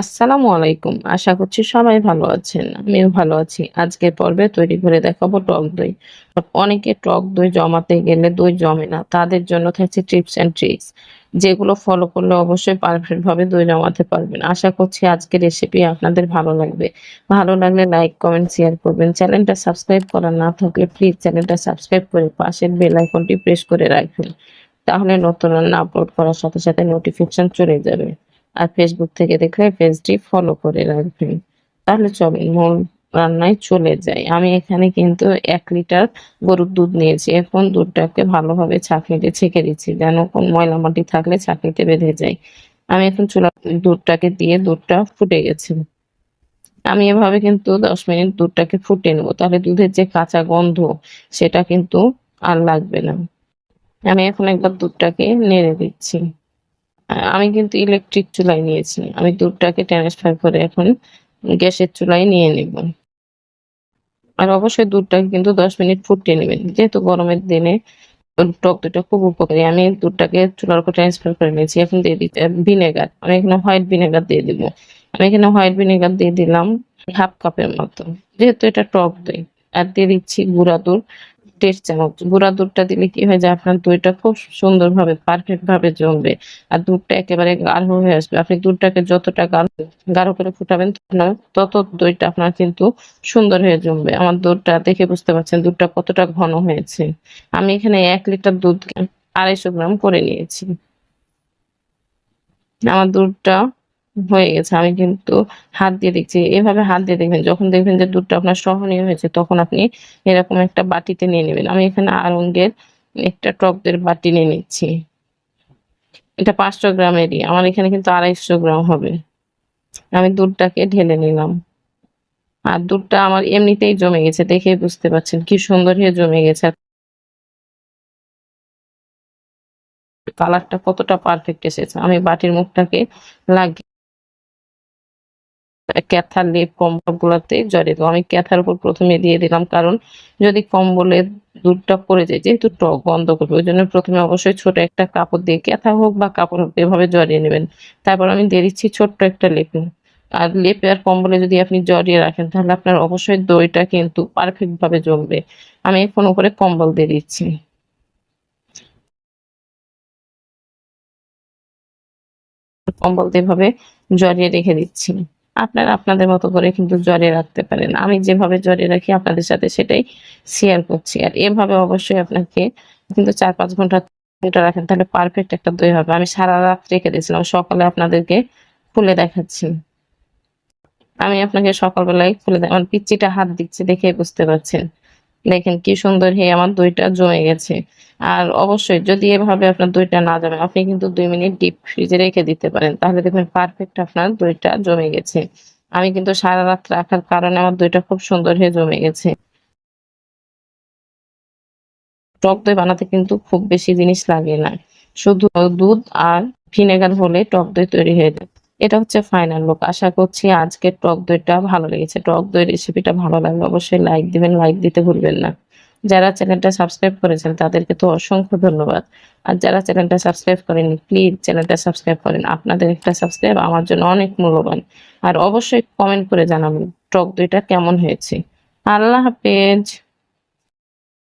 আসসালামু আলাইকুম। আশা করছি সবাই ভালো আছেন। আমিও ভালো আছি। আজকের পর্বে তৈরি করে দেখাবো টক দই। অনেকে টক দই জমাতে গেলে দই জমে না। তাদের জন্য থাকছে টিপস অ্যান্ড ট্রিক্স। যেগুলো ফলো করলে অবশ্যই পারফেক্ট ভাবে দই জমাতে পারবেন। আশা করছি আজকের রেসিপি আপনাদের ভালো লাগবে। ভালো লাগলে লাইক, কমেন্ট, শেয়ার করবেন। চ্যানেলটা সাবস্ক্রাইব করা না থাকলে প্লিজ চ্যানেলটা সাবস্ক্রাইব করে পাশের বেল আইকনটি প্রেস করে রাখবেন। তাহলে নতুন রান্না আপলোড করার সাথে সাথে নোটিফিকেশন চলে যাবে। আর ফেসবুক থেকে দেখলে পেজটি ফলো করে রাখবেন। তাহলে চলেন মূল রান্নায় চলে যাই আমি এখানে কিন্তু এক লিটার গরুর দুধ নিয়েছি। এখন দুধটাকে ভালোভাবে ছাঁকনিতে ছেঁকে দিচ্ছি যেন কোন ময়লা মাটি থাকলে ছাঁকনিতে বেঁধে যায়। আমি এখন চুলা দুধটাকে দিয়ে দুধটা ফুটে গেছে। আমি এভাবে কিন্তু দশ মিনিট দুধটাকে ফুটে নেব। তাহলে দুধের যে কাঁচা গন্ধ, সেটা কিন্তু আর লাগবে না। আমি এখন একবার দুধটাকে নেড়ে দিচ্ছি। আমি কিন্তু ইলেকট্রিক চুলাই নিয়েছি। আমি দুধটাকে ট্রান্সফার করে এখন গ্যাসের চুলাই নিয়ে নেব। আর অবশ্যই দুধটাকে কিন্তু দশ মিনিট ফুটিয়ে নেবেন। যেহেতু গরমের দিনে টক দইটা খুব উপকারী। আমি দুধটাকে চুলার উপর ট্রান্সফার করে নিয়েছি। এখন দিয়ে দিতে ভিনেগার আমি এখানে হোয়াইট ভিনেগার দিয়ে দিব। আমি এখানে হোয়াইট ভিনেগার দিয়ে দিলাম হাফ কাপের মতো। যেহেতু এটা টক দই, আর দিয়ে দিচ্ছি গুঁড়া দুধ। দেড় চামচ। গুঁড়া দুধটা দিলে কি হয় যে আপনার দইটা খুব সুন্দরভাবে পারফেক্ট ভাবে জমবে আর দুধটা একেবারে গাঢ় হয়ে আসবে। আপনি দুধটাকে যতটা গাঢ় গাঢ় করে ফুটাবেন তত দইটা আপনার কিন্তু সুন্দর হয়ে জমবে। আমার দুধটা দেখে বুঝতে পারছেন দুধটা কতটা ঘন হয়েছে। আমি এখানে এক লিটার দুধ আড়াইশো গ্রাম করে নিয়েছি। আমার দুধটা হয়ে গেছে। আমি কিন্তু হাত দিয়ে দেখছি। এভাবে হাত দিয়ে দেখবেন, যখন দেখবেন যে দুধটা আপনার সহনীয় হয়েছে, তখন আপনি এরকম একটা বাটিতে নিয়ে নেবেন। আমি এখানে আরঙ্গের একটা টকদের বাটি নিয়ে নিচ্ছি। এটা পাঁচশো গ্রামেরই। আমার এখানে কিন্তু আড়াইশো গ্রাম হবে। আমি দুধটাকে ঢেলে নিলাম। আর দুধটা আমার এমনিতেই জমে গেছে দেখেই বুঝতে পারছেন কি সুন্দর হয়ে জমে গেছে। কালারটা কতটা পারফেক্ট এসেছে। আমি বাটির মুখটাকে লাগিয়ে ক্যাথার লেপ কম্বল গুলাতে জড়িয়ে দেবো আমি ক্যাথার উপর প্রথমে দিয়ে দিলাম, কারণ যদি কম্বলের দুধটা পড়ে যায়, যেহেতু টক বন্ধ করবে, ওই জন্য প্রথমে অবশ্যই ছোট একটা কাপড় দিয়ে ক্যাথা হোক বা কাপড় হোক, এভাবে জড়িয়ে নেবেন। তারপর আমি দিয়ে দিচ্ছি ছোট্ট একটা লেপ আর লেপে আর কম্বলে যদি আপনি জড়িয়ে রাখেন, তাহলে আপনার অবশ্যই দইটা কিন্তু পারফেক্টভাবে জমবে। আমি এখন উপরে কম্বল দিয়ে দিচ্ছি। কম্বল দিয়ে এভাবে জড়িয়ে রেখে দিচ্ছি। আপনারা আপনাদের মতো করে কিন্তু জড়িয়ে রাখতে পারেন। আমি যেভাবে জড়িয়ে রাখি আপনাদের সাথে সেটাই শেয়ার করছি। আর এভাবে অবশ্যই আপনাকে কিন্তু চার পাঁচ ঘণ্টা ঘণ্টা রাখেন, তাহলে পারফেক্ট একটা দই হবে। আমি সারা রাত রেখে দিয়েছিলাম, সকালে আপনাদেরকে খুলে দেখাচ্ছি। আমি আপনাকে সকালবেলায় খুলে আমার পিচ্চিটা হাত দিচ্ছে দেখে বুঝতে পারছেন। দেখেন কি সুন্দর হয়ে আমার দইটা জমে গেছে। আর অবশ্যই যদি এভাবে আপনার দইটা না জমে, আপনি কিন্তু দুই মিনিট ডিপ ফ্রিজে রেখে দিতে পারেন। তাহলে দেখবেন পারফেক্ট আপনার দইটা জমে গেছে। আমি কিন্তু সারা রাত রাখার কারণে আমার দইটা খুব সুন্দর হয়ে জমে গেছে। টক দই বানাতে কিন্তু খুব বেশি জিনিস লাগে না। শুধু দুধ আর ভিনেগার হলে টক দই তৈরি হয়ে যায়। এটা হচ্ছে ফাইনাল লুক আশা করছি আজকের টক দইটা ভালো লেগেছে। টক দই রেসিপিটা ভালো লাগলে অবশ্যই লাইক দিবেন লাইক দিতে ভুলবেন না। যারা চ্যানেলটা সাবস্ক্রাইব করেছেন, তাদেরকে তো অসংখ্য ধন্যবাদ। আর যারা চ্যানেলটা সাবস্ক্রাইব করেন প্লিজ চ্যানেলটা সাবস্ক্রাইব করেন। আপনাদের একটা সাবস্ক্রাইব আমার জন্য অনেক মূল্যবান। আর অবশ্যই কমেন্ট করে জানাবেন টক দইটা কেমন হয়েছে। আল্লাহ হাফেজ।